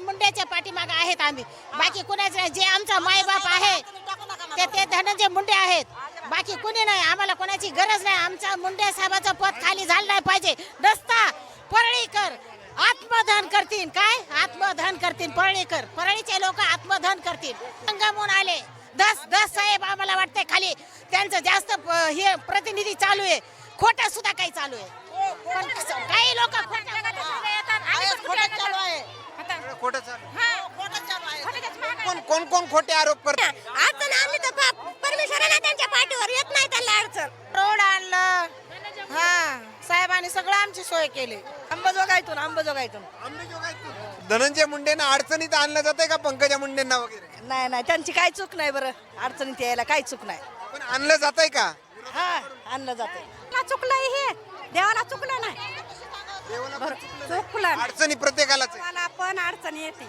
मुंडेच्या पाठीमागे आहेत आम्ही. बाकी कुणाच जे आमचा मायबाप आहे ते ते धनंजय मुंडे आहेत. बाकी कुणी नाही आम्हाला कोणाची गरज नाही. आमचा मुंडे साहेबाचं पद खाली झालं नाही पाहिजे. दस्ता परळीकर आत्मदहन करतील. काय? आत्मदहन करतील परळीकर. परळीचे लोक आत्मदहन करतील. संगमून आले. दस दस साहेब आम्हाला वाटतंय खाली. त्यांचं जास्त हे प्रतिनिधी चालू आहे. खोटं सुद्धा काही चालू आहे. पण कसं- काही लोक खोटं येतात आणि पण कुठे येतात? आता- खोटं चालू हा. कोण कोण कोण खोटे आरोप करतात अडचण आणली तर बाप परमेश्वराला त्यांच्या पाठीवर येत नाही त्यांना अडचण. रोड आणलं. हा साहेबांनी सगळं आमची सोय केली. अंबाजोगाईतून अंबाजोगाईतून. धनंजय मुंडेंना अडचणीत आणलं जातंय का पंकजा मुंडेंना वगैरे? नाही नाही त्यांची काही चूक नाही बरं. अडचणीत यायला काही चूक नाही. पण आणलं जातंय का? हा आणलं जाते चुकलंय हे? देवाला चुकलं नाही. अडचणी प्रत्येकालाच आहे. मला पण अडचण येते.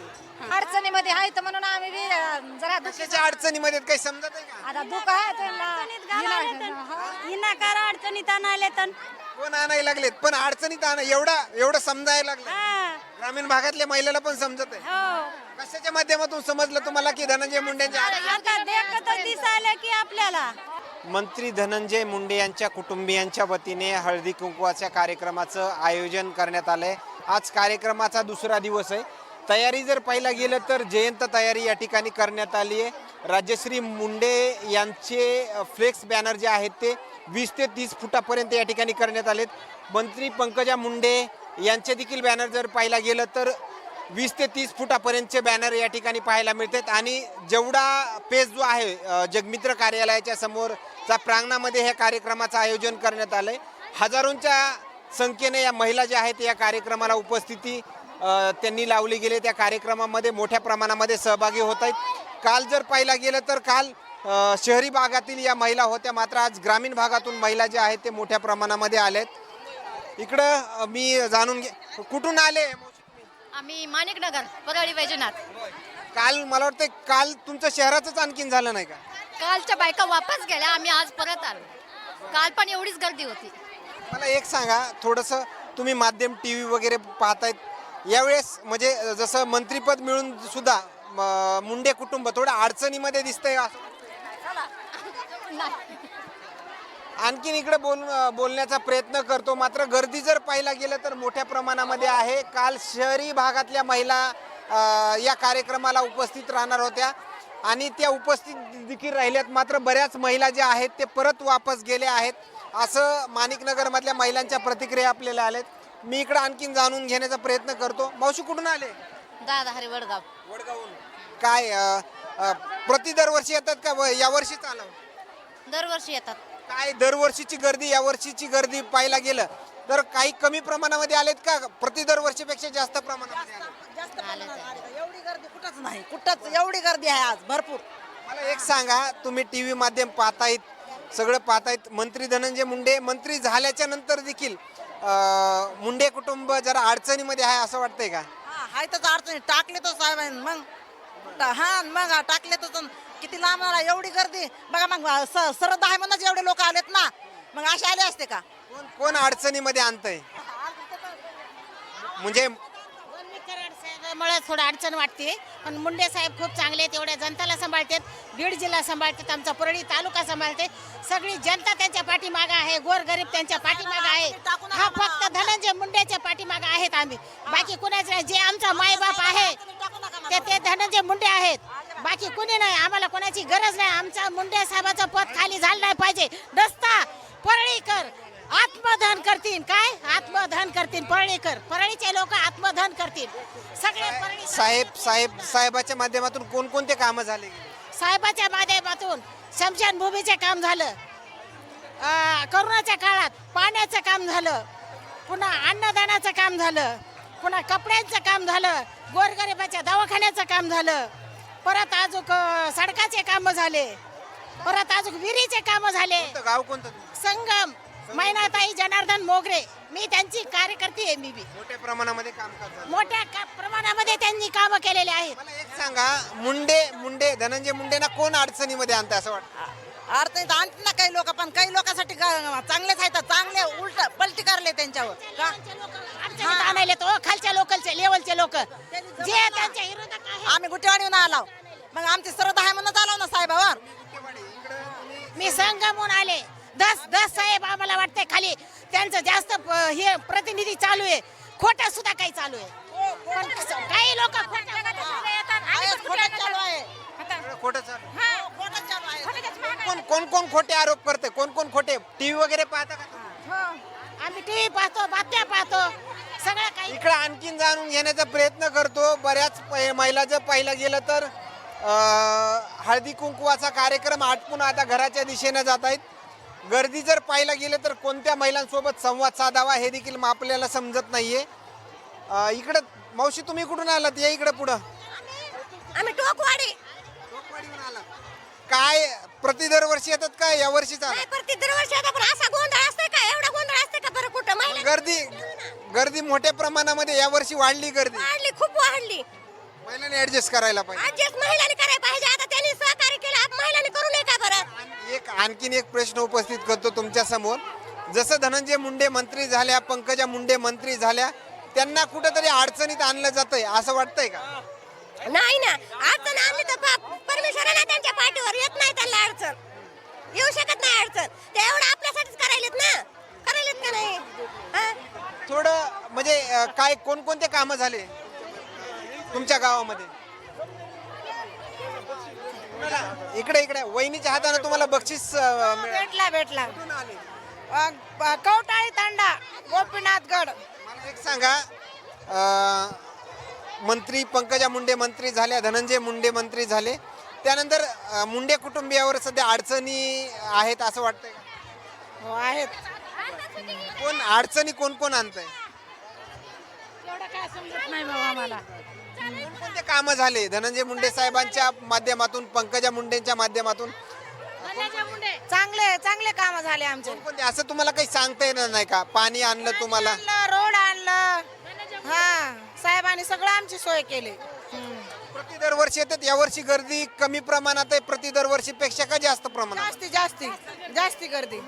अडचणीमध्ये आहे तर म्हणून आम्ही बी, अं, जरा दुःख- कशाच्या अडचणीमध्ये काही समजत आहे का? आता दुःख आहे त्यांना. अडचणीत आणायला तर कोण आणायला लागलेत? पण अडचणीत आण एवढा एवढं समजायला लागलं. ग्रामीण भागातल्या महिलेला पण समजत आहे. हो. कशाच्या माध्यमातून समजलं तुम्हाला की धनंजय मुंडेंच्या आता दिसायला की आपल्याला. मंत्री धनंजय मुंडे यांच्या कुटुंबियांच्या वतीने हळदी कुंकवाच्या कार्यक्रमाचं आयोजन करण्यात आलं आहे आज कार्यक्रमाचा दुसरा दिवस आहे. तयारी जर पाहिला गेलं तर जयंत तयारी या ठिकाणी करण्यात आली आहे. राजश्री मुंडे यांचे फ्लेक्स बॅनर जे आहेत ते वीस ते तीस फुटापर्यंत या ठिकाणी करण्यात आलेत. मंत्री पंकजा मुंडे यांचे देखील बॅनर जर पाहिला गेलं तर वीस ते तीस फुटापर्यंतचे बॅनर या ठिकाणी पाहायला मिळतात. आणि जेवढा पेज जो आहे जगमित्र कार्यालयाच्या समोर समोरचा प्रांगणामध्ये ह्या कार्यक्रमाचं आयोजन करण्यात आलंय. हजारोंच्या संख्येने या महिला ज्या आहेत या कार्यक्रमाला उपस्थिती त्यांनी लावली गेली. त्या कार्यक्रमामध्ये मोठ्या प्रमाणामध्ये सहभागी होत आहेत. काल जर पाहिला गेलं तर काल शहरी भागातील या महिला होत्या. मात्र आज ग्रामीण भागातून महिला ज्या आहेत ते मोठ्या प्रमाणामध्ये आल्यात इकडं अ, मी जाणून घे कुठून आले? आम्ही माणिकनगर परळी वैजनाथ. काल मला वाटतं काल तुमचं शहराचंच आणखीन झालं नाही का? कालच्या बायका वापस गेल्या आम्ही आज परत आलो. काल पण एवढीच गर्दी होती. मला एक सांगा थोडंसं तुम्ही माध्यम टी व्ही वगैरे पाहतायत यावेळेस म्हणजे जसं मंत्रीपद मिळून सुद्धा म, मुंडे कुटुंब थोडं अडचणीमध्ये दिसतंय असं आणखीन इकडे बोल बोलण्याचा प्रयत्न करतो मात्र गर्दी जर पाहिला गेलं तर मोठ्या प्रमाणामध्ये आहे. काल शहरी भागातल्या महिला अ, या कार्यक्रमाला उपस्थित राहणार होत्या. आणि त्या उपस्थित देखील राहिल्यात. मात्र बऱ्याच महिला ज्या आहेत ते परत वापस गेले आहेत. असं माणिकनगरमधल्या महिलांच्या प्रतिक्रिया आपल्याला आल्यात. मी इकडं आणखीन जाणून घेण्याचा प्रयत्न करतो. मावशी कुठून आले? दादा हरी वडगाव. वडगावून काय अ, अ, प्रति दरवर्षी येतात का? व- यावर्षीच आलं दरवर्षी येतात. काय दरवर्षीची गर्दी या वर्षीची गर्दी पाहायला गेलं तर काही कमी प्रमाणामध्ये आलेत का? प्रति दरवर्षीपेक्षा जास्त प्रमाणामध्ये आलेत? जास्त प्रमाणात आली. एवढी गर्दी कुठंच नाही. कुठंच एवढी गर्दी आहे आज भरपूर. मला एक सांगा तुम्ही टी व्ही माध्यम पाहतायत सगळं पाहतायत. मंत्री धनंजय मुंडे मंत्री झाल्याच्यानंतर देखील अं, मुंडे कुटुंब जरा अडचणीमध्ये आहे असं वाटतंय का? हा हाय तर अडचणी. टाकले तर साहेबांनी मग? टा- हा मग टाकले तर किती लांब आला एवढी गर्दी. बघा मग स- सरद आहे म्हणूनच एवढे लोक आलेत ना. मग असे आले असते का? कोण कोण अडचणीमध्ये आणतंय? म्हणजे साहेबामुळे थोडं अडचण वाटते. पण मुंडे साहेब खूप चांगले आहेत एवढ्या जनताला सांभाळतात बीड जिल्हा सांभाळतात आमचा परळी तालुका सांभाळते. सगळी जनता त्यांच्या पाठीमागं आहे गोरगरीब त्यांच्या पाठीमागं आहे. हा फक्त धनंजय मुंडेच्या पाठीमागं आहेत आम्ही. बाकी कुणाच नाही जे आमचा मायबाप आहे ते ते धनंजय मुंडे आहेत. बाकी कुणी नाही आम्हाला कोणाची गरज नाही. आमचा मुंडे साहेबाचं पद खाली झालं नाही पाहिजे. दस्ता परळीकर आत्मदहन करतील काय? आत्मदहन करतील परळीकर परळीचे लोक आत्मदहन करतील सगळे परळी साहेब साहेब साहेबाच्या माध्यमातून कोणकोणते कामं झाले? साहेबाच्या माध्यमातून शमशानभूमीचे काम झालं. अं, करोनाच्या काळात पाण्याचं काम झालं. पुन्हा अन्नदानाचं काम झालं. पुन्हा कपड्यांचं काम झालं. गोरगरिबाच्या दवाखान्याचं काम झालं. परत अजून अं, सडकाचे कामं झाले. परत अजून विहिरीचे कामं झाले. कोणतं गाव कोणतं? तुमचं? संगम. मैनाताई जनार्दन मोगरे मी त्यांची कार्यकर्ती आहे मी बी. मोठ्या प्रमाणामध्ये कामकाज झालं. मोठ्या का- प्रमाणामध्ये त्यांनी कामं केलेले आहेत. मला एक सांगा मुंडे मुंडे धनंजय मुंडेना कोण अडचणीमध्ये आणतं असं वाटतं? अडचणीत आणते ना काही लोक पण काही लोकांसाठी गा- चांगलेच आहेत. चांगले उलट पलटी करले त्यांच्यावर. का? अडचणीत आणायले तो खालच्या लोकलचे लेवलचे लोक. जे त्यांच्या आहे. आम्ही गुटेवाडीहून आलो. मग आमची सरळ दहा म्हणून आलो ना साहेबावर मी संगमून आले. दस दस साहेब आम्हाला वाटतंय खाली. त्यांचं जास्त हे प्रतिनिधी चालू आहे. खोटं सुद्धा काही चालू आहे. पण काही लोक आहेच, खोटंच चालू आहे. खोटं चालू हो, खोटंच चालू आहे. कोण कोण कोण खोटे आरोप करते कोण कोण खोटे? टीव्ही वगैरे पाहता का तुम्ही? आम्ही टीव्ही पाहतो बातम्या पाहतो. सगळं काही इकडे आणखीन जाणून घेण्याचा प्रयत्न करतो. बऱ्याच पै- महिलाचं पाहिलं गेलं तर हळदी कुंकवाचा कार्यक्रम आटपून आता घराच्या दिशेनं जात आहेत. गर्दी जर पाहायला गेलं तर कोणत्या महिलांसोबत संवाद साधावा हे देखील मग आपल्याला समजत नाहीये. अं, इकडं मावशी तुम्ही कुठून आलात? या इकडं पुढं. आम्ही टोकवाडी. काय प्रति दरवर्षी येतात काय या वर्षी नाही प्रति दरवर्षी आता पण असा गोंधळ असतोय का? एवढा गोंधळ असतोय का बरं कुठं? महिला गर्दी गर्दी मोठ्या प्रमाणामध्ये या वर्षी वाढली गर्दी. वाढली खूप वाढली. महिलांनी ऍडजस्ट करायला पाहिजे. ऍडजस्ट महिलांनी करायला पाहिजे. आता त्यांनी सहकार्य केलं आप- महिलांनी करू नये का बरं? एक आणखीन एक प्रश्न उपस्थित करतो तुमच्यासमोर. जसं धनंजय मुंडे मंत्री झाल्या पंकजा मुंडे मंत्री झाल्या त्यांना कुठंतरी अडचणीत आणलं जातंय. असं वाटतंय का? नाही ना. अडचण आणली तर बाप परमेश्वराला त्यांच्या पाठीवर येत नाही त्यांना अडचण. येऊ शकत नाही अडचण. ते एवढं आपल्यासाठीच करायलेत ना. करायलेत का नाही? हा? थोडं म्हणजे अं, काय कोणकोणते कामं झाले? तुमच्या गावामध्ये? इकडे इकडे. वहिनीच्या हाताने तुम्हाला बक्षीस अं, मिळालं. भेटला भेटला. कुठून आले? कवटाळी तांडा गोपीनाथगड. मला एक सांगा अं, मंत्री पंकजा मुंडे मंत्री झाल्या धनंजय मुंडे मंत्री झाले. त्यानंतर अं, मुंडे कुटुंबियावर सध्या अडचणी आहेत असं वाटतंय का? हो आहेत. कोण अडचणी कोण कोण आणतंय? नाही बाबा आम्हाला कोणते कामं झाले. धनंजय मुंडे साहेबांच्या माध्यमातून पंकजा मुंडेंच्या माध्यमातून. चांगले चांगले काम झाले आमचे. कोणते असं तुम्हाला काही सांगता येणार नाही का? पाणी आणलं तुम्हाला. आणलं रोड आणलं. हा साहेबांनी सगळं आमची सोय केली. हम्म. प्रति दरवर्षी येतात. यावर्षी गर्दी कमी प्रमाणात आहे. प्रति दरवर्षी पेक्षा का जास्त प्रमाणात? जास्ती जास्ती जास्ती गर्दी.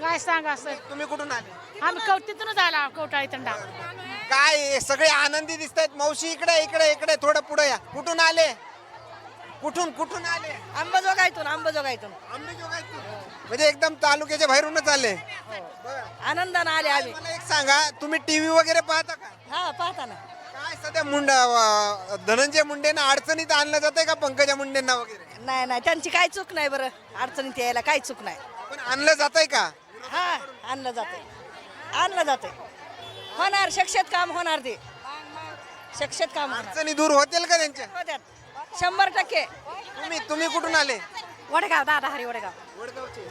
काय सांगा सर? तुम्ही कुठून आले? आम्ही कवटीतूनच आला कवटाळी तंडा. काय सगळे आनंदी दिसत आहेत मावशी इकडे इकडे इकडे. थोडं पुढे या. कुठून आले? कुठून कुठून आले? अंबाजोगाईतून अंबाजोगाईतून म्हणजे एकदम तालुक्याच्या बाहेरूनच आले. आनंदानं आले आम्ही. मला एक सांगा तुम्ही टीव्ही वगैरे पाहता का? हा पाहता ना. काय सध्या मुंड अं, धनंजय मुंडेंना अडचणीत आणलं जाते का पंकजा मुंडेंना वगैरे? नाही नाही. त्यांची काही चूक नाही बरं. अडचणीत यायला काही चूक नाही. पण आणलं जात आहे का? हा आणलं जाते आणलं जाते होणार शक्षेत काम होणार ते. शक्षेत काम होणार. अडचणी दूर होतील का त्यांच्या? होत्यात. शंभर टक्के. तुम्ही तुम्ही कुठून आले? वडगाव दादा हरी वडगाव. वडगावचे.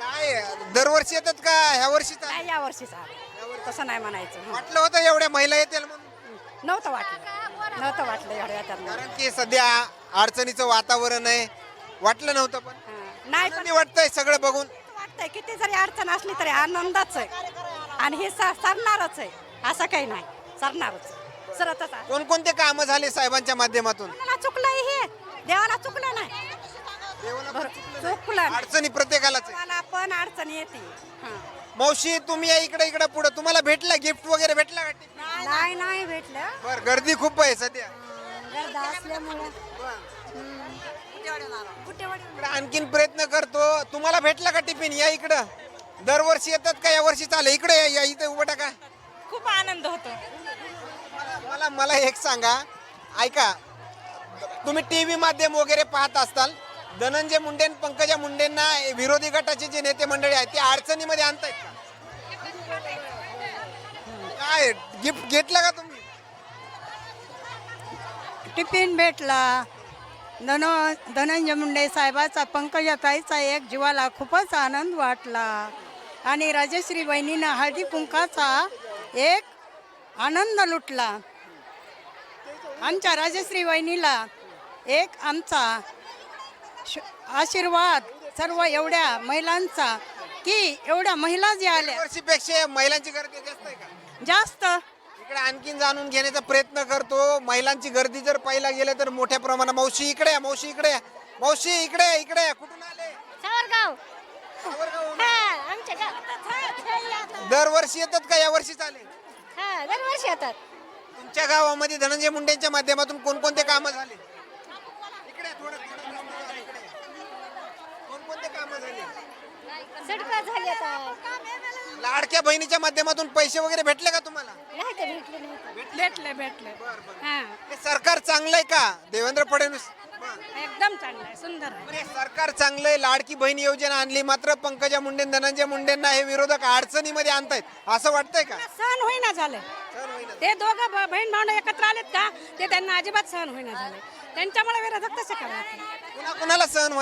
काय दरवर्षी येतात का? ह्या वर्षी नाही या वर्षीचा तसं नाही म्हणायचं. वाटलं होतं एवढ्या महिला येतील म्हणून? नव्हतं वाटलं. नव्हतं वाटलं एवढ्या त्यांना कारण की सध्या अडचणीचं वातावरण आहे. वाटलं नव्हतं पण. नाही पण आनंदी वाटतंय सगळं बघून. वाटतंय किती जरी अडचण असली तरी आनंदच आहे. आणि हे स- सरणारच आहे. असं काही नाही. सरणारच सरतच आहे. कोणकोणते कामं झाले साहेबांच्या माध्यमातून? देवाला चुकलंय हे. देवाला चुकलं नाही. बरं, चुकलं नाही. अडचणी प्रत्येकालाच आहे. पण अडचण येते. हां. मावशी तुम्ही या इकडे इकडे पुढे. तुम्हाला भेटला गिफ्ट वगैरे भेटला का? नाही नाही भेटलं. बर गर्दी खूप आहे सध्या. गर्दा असल्यामुळे. इकडे आणखीन प्रयत्न करतो. तुम्हाला भेटला का टिफिन? या इकडं. दरवर्षी येतात का? या वर्षी चालेल. इकडे या, या इथे उभं टाका. खूप आनंद होतो. मला मला एक सांगा. ऐका. तुम्ही टीव्ही माध्यम वगैरे पाहत असताल. धनंजय मुंडे आणि पंकजा मुंडेंना विरोधी गटाचे जे नेते मंडळी आहेत ते अडचणीमध्ये आणतायत का? काय? गिफ्ट घेतलं का तुम्ही? टिफिन भेटला. धन धनंजय मुंडे साहेबाचा पंकजाताईचा एक जीवाला खूपच आनंद वाटला. आणि राजश्री बहिणीनं हळदी कुंकाचा एक आनंद लुटला. आमच्या राजश्री बहिणीला एक आमचा श- आशीर्वाद सर्व एवढ्या महिलांचा की एवढ्या महिला ज्या आल्या वर्षीपेक्षा महिलांची गर्दी जास्त आहे का? जास्त. इकडे आणखीन जाणून घेण्याचा प्रयत्न करतो. महिलांची गर्दी जर पाहिला गेलं तर मोठ्या प्रमाणात मावशी इकडे या, मावशी इकडे या. मावशी इकडे या, इकडे या. कुठून आले? सावरगाव. हा आमच्या दरवर्षी येतात का? या वर्षीच आले. हा दरवर्षी येतात. तुमच्या गावामध्ये धनंजय मुंडेंच्या माध्यमातून कोणकोणते कामं झाले? इकडे थोडं थोडं थोडं इकडे. कोणकोणते कामं झाले? सडका झाली आता. लाडक्या बहिणीच्या माध्यमातून पैसे वगैरे भेटले का तुम्हाला? नाही तर भेटले नाही. भेटले भेटले. हा. हे सरकार चांगलं आहे का? देवेंद्र फडणवीस एकदम चांगलं आहे सुंदर आहे. अरे सरकार चांगलं आहे लाडकी बहीण योजना आणली मात्र पंकजा मुंडे धनंजय मुंडेंना हे विरोधक अडचणीमध्ये आणतायत. असं वाटतंय का? सहन होईना झाले ते दोघं ब- बहीण भावंड एकत्र आलेत का? ते त्यांना अजिबात सहन होईना झाले त्यांच्यामुळे विरोधक तसे करायचे कुणा कुणाला सहन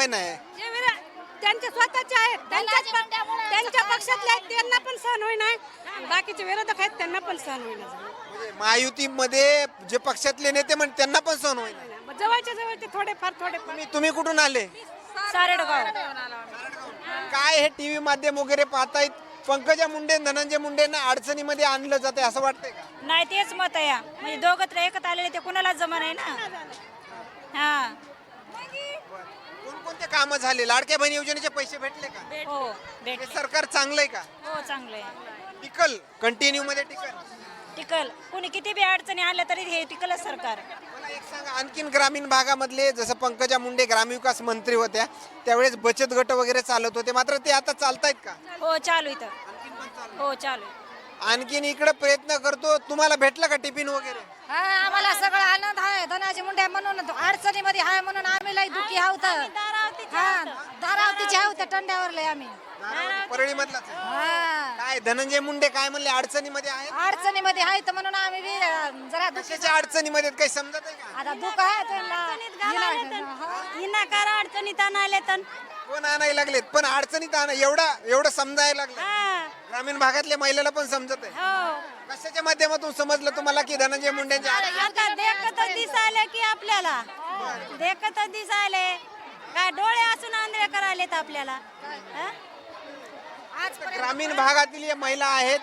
जे विरा त्यांचे स्वतःचे आहेत. त्यांच्याच प- त्यांच्या पक्षातले आहेत त्यांना पण सहन होईना बाकीचे विरोधक आहेत त्यांना पण सहन होईना झाले म्हणजे महायुतीमध्ये जे पक्षातले नेते म्हण त्यांना पण सहन होय नाही मग जवळचे जवळचे थोडेफार थोडेफार. तुम्ही तुम्ही कुठून आले? सारेडगाव. काय हे टीव्ही माध्यम वगैरे पाहतायत? पंकजा मुंडे धनंजय मुंडेंना अडचणीमध्ये आणलं जाते असं वाटतंय का? नाही तेच मत आहे या. म्हणजे दोघं तर एकत आलेले ते कुणालाच जमा नाही ना? हा. कोणकोणते कामं झाले? लाडक्या बहीण योजनेचे पैसे भेटले का? हो हे भेट सरकार चांगलंय का? हो चांगलं आहे टिकल? कंटिन्यू मध्ये टिकल? टिकल. कुणी किती बी अडचणी आणल्या तरी हे टिकलच सरकार. मला एक सांगा आणखीन ग्रामीण भागामधले जसं पंकजा मुंडे ग्रामविकास मंत्री होत्या त्यावेळेस बचत गट वगैरे चालत होते मात्र ते आता चालतायत का? हो चालू इथं. हो चालू. आणखीन इकडे प्रयत्न करतो तुम्हाला भेटलं का टिफिन वगैरे? हा आम्हाला सगळं आनंद आहे धनाजी मुंडे म्हणून अडचणीमध्ये आहे म्हणून आम्ही लई दुखी आहोत. हा धारावतीचे आहोत टंड्यावरले आम्ही. परळी मधला हा. काय धनंजय मुंडे काय म्हणले अडचणीमध्ये आहेत? अडचणीमध्ये आहेत म्हणून आम्ही बी अं, जरा दुखी कशाच्या अडचणीमध्ये आहेत? काही समजत आहे का? आता दुःख आहे त्यांना. विनाकार अडचणीत आणायले तर कोण आणायला लागलेत? पण अडचणीत आणा एवढा एवढं समजायला लागलं. ग्रामीण भागातल्या महिलेला पण समजत आहे. हो. कशाच्या माध्यमातून समजलं तुम्हाला की धनंजय मुंडेंच्या आता देखत दिसायले की आपल्याला. देखत दिसायले. काय डोळे असून आंधळे करायलेत आपल्याला. हा? ग्रामीण भागातील या महिला आहेत.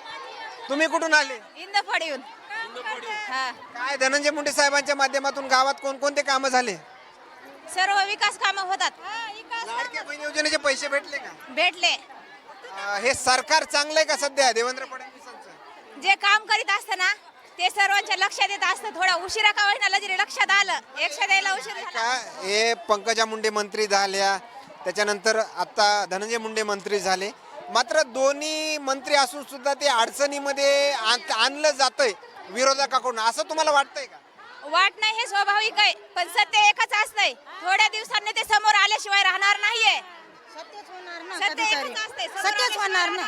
तुम्ही कुठून आले? इंद फडीऊन हा. काय धनंजय मुंडे साहेबांच्या माध्यमातून गावात कोणकोणते कामं झाले? सर्व विकास कामं होतात. लाडक्या बहीण योजनेचे पैसे भेटले का? भेटले. अं, हे सरकार चांगलं आहे का सध्या देवेंद्र फडणवीसांचं? जे काम करीत असतं ना ते सर्वांच्या लक्षात येत असतं. थोडा उशिरा का होईना जरी लक्षात आलं. एकशे द्यायला उशीर झाला. का हे पंकजा मुंडे मंत्री झाल्या. त्याच्यानंतर आता धनंजय मुंडे मंत्री झाले. मात्र दोन्ही मंत्री असून सुद्धा ते अडचणीमध्ये आण- आणलं जातंय विरोधकाकडून. असं तुम्हाला वाटतंय का? वाट नाही हे स्वाभाविक आहे पण सत्य एकच असतंय. थोड्या दिवसांनी ते समोर आल्याशिवाय राहणार नाहीये. सत्यच होणार ना कधीतरी. सत्यच होणार ना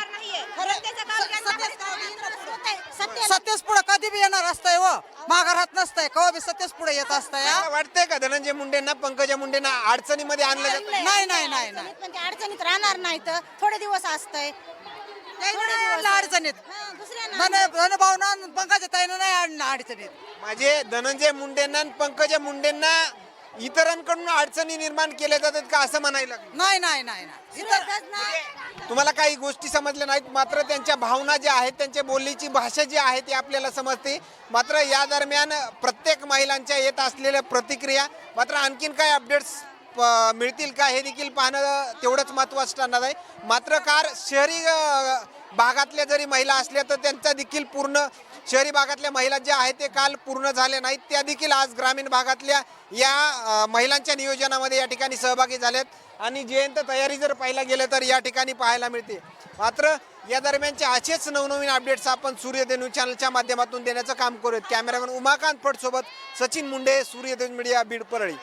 पुढे कधी बी येणार असतंय व माघार राहत नसतंय. कवा बी सत्यच पुढे येत असतंय हा? तुम्हाला वाटतंय का धनंजय मुंडेंना पंकजा मुंडेंना अडचणीमध्ये आणलं जातं नाही नाही नाही नाही पण ते अडचणीत राहणार नाही तर थोडे दिवस असतंय. अडचणीत. धन धनभावना पंकजा ताईनं नाही आणलं अडचणीत. म्हणजे धनंजय मुंडेंना आणि पंकजा मुंडेंना इतरांकडून अडचणी निर्माण केल्या जातात का असं म्हणायला लागलं? नाही नाही नाही नाही. इतर तुम्हाला काही गोष्टी समजल्या नाहीत मात्र त्यांच्या भावना ज्या आहेत त्यांच्या बोलीची भाषा जी आहे ती आपल्याला समजते. मात्र या दरम्यान प्रत्येक महिलांच्या येत असलेल्या प्रतिक्रिया मात्र आणखीन काय अपडेट्स मिळतील का हे देखील पाहणं तेवढंच महत्त्वाचं ठरणार आहे. मात्र कार शहरी अ, भागातल्या जरी महिला असल्या तर त्यांचा देखील पूर्ण शहरी भागातल्या महिला ज्या आहेत ते काल पूर्ण झाले नाहीत. त्या देखील आज ग्रामीण भागातल्या या महिलांच्या नियोजनामध्ये या ठिकाणी सहभागी झाल्यात आणि जयंत तयारी जर पाहायला गेलं तर या ठिकाणी पाहायला मिळते. मात्र या दरम्यानचे असेच नवनवीन अपडेट्स आपण सूर्यदेव न्यूज चॅनलच्या माध्यमातून देण्याचं काम करूयात. कॅमेरामॅन उमाकांत फट सोबत सचिन मुंडे सूर्यदेव मीडिया बीड परळी.